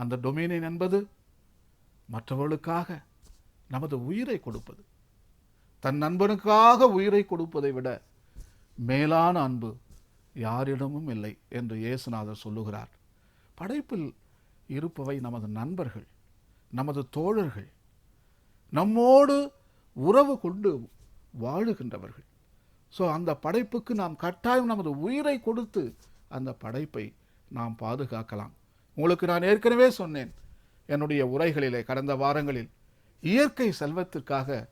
அந்த டொமைனின் என்பது மற்றவர்களுக்காக நமது உயிரை கொடுப்பது. தன் நண்பனுக்காக உயிரை கொடுப்பதை விட மேலான அன்பு யாரிடமும் இல்லை என்று இயேசுநாதர் சொல்லுகிறார். படைப்பில் இருப்பவை நமது நண்பர்கள் நமது தோழர்கள் நம்மோடு உறவு கொண்டு வாழுகின்றவர்கள். ஸோ அந்த படைப்புக்கு நாம் கட்டாயம் நமது உயிரை கொடுத்து அந்த படைப்பை நாம் பாதுகாக்கலாம். உங்களுக்கு நான் ஏற்கனவே சொன்னேன். என்னுடைய உரைகளிலே கடந்த வாரங்களில் இயற்கை செல்வத்திற்காக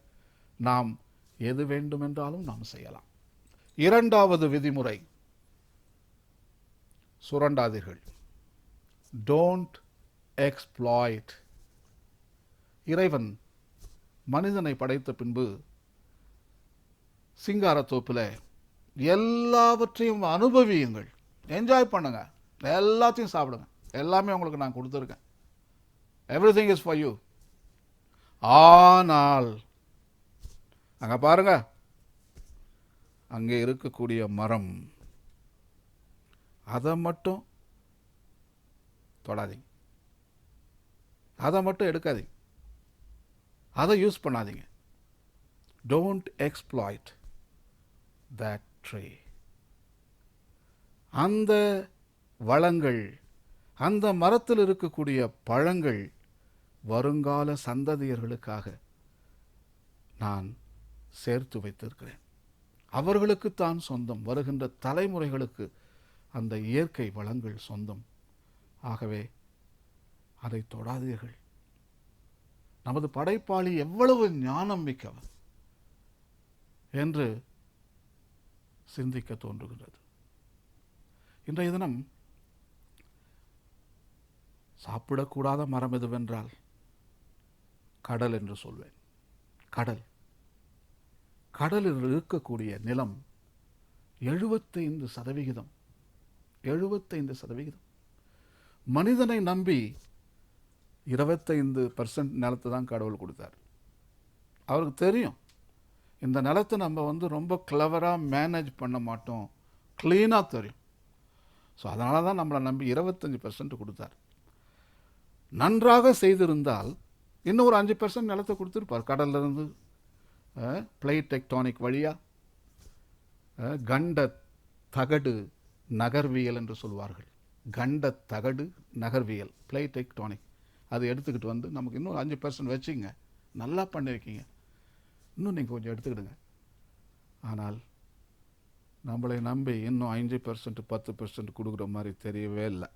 நாம் எது வேண்டுமென்றாலும் நாம் செய்யலாம். இரண்டாவது விதிமுறை. சுரண்டாதீர்கள். டோன்ட் எக்ஸ்ப்ளாய்ட் இறைவன் மனிதனை படைத்த பின்பு சிங்காரத்தோப்பில் எல்லாவற்றையும் அனுபவியுங்கள். என்ஜாய் பண்ணுங்கள் எல்லாத்தையும் சாப்பிடுங்க. எல்லாமே உங்களுக்கு நான் கொடுத்துருக்கேன். Everything is for you ஆனால் அங்கே பாருங்க. அங்கே இருக்கக்கூடிய மரம் அதை மட்டும் தொடாதீங்க. அதை மட்டும் எடுக்காதீங்க. அதை யூஸ் பண்ணாதீங்க. டோன்ட் எக்ஸ்ப்ளாய்ட் தட் ட்ரீ அந்த வளங்கள் அந்த மரத்தில் இருக்கக்கூடிய பழங்கள் வருங்கால சந்ததியர்களுக்காக நான் சேர்த்து வைத்திருக்கிறேன். அவர்களுக்குத்தான் சொந்தம். வருகின்ற தலைமுறைகளுக்கு அந்த இயற்கை வளங்கள் சொந்தம். ஆகவே அதை தொடாதீர்கள். நமது படைப்பாளி எவ்வளவு ஞானம் மிக்கவர் என்று சிந்திக்க தோன்றுகின்றது. இன்றைய தினம் சாப்பிடக்கூடாத மரம் எதுவென்றால் கடல் என்று சொல்வேன். கடல். கடலில் இருக்கக்கூடிய நிலம் எழுபத்தைந்து சதவிகிதம். எழுபத்தைந்து சதவிகிதம். மனிதனை நம்பி இருபத்தைந்து பர்சன்ட் நிலத்தை தான் கடவுள் கொடுத்தார். அவருக்கு தெரியும். இந்த நிலத்தை நம்ம வந்து ரொம்ப கிளவராக மேனேஜ் பண்ண மாட்டோம். க்ளீனாக தெரியும். ஸோ அதனால தான் நம்மளை நம்பி இருபத்தஞ்சி பர்சன்ட் கொடுத்தார். நன்றாக செய்திருந்தால் இன்னும் ஒரு அஞ்சு பர்சன்ட் நிலத்தை கொடுத்துருப்பார்? கடல்லேருந்து பிளேட் டெக்டானிக் வழியாக கண்ட தகடு நகர்வியல் என்று சொல்வார்கள். கண்ட தகடு நகர்வியல் பிளேட் டெக்டானிக் அதை எடுத்துக்கிட்டு வந்து நமக்கு இன்னும் அஞ்சு பர்சன்ட் வச்சுங்க. நல்லா பண்ணியிருக்கீங்க இன்னும் நீங்கள் கொஞ்சம் எடுத்துக்கிடுங்க. ஆனால் நம்மளை நம்பி இன்னும் அஞ்சு பர்சன்ட் பத்து பர்சன்ட் கொடுக்குற மாதிரி தெரியவே இல்லை.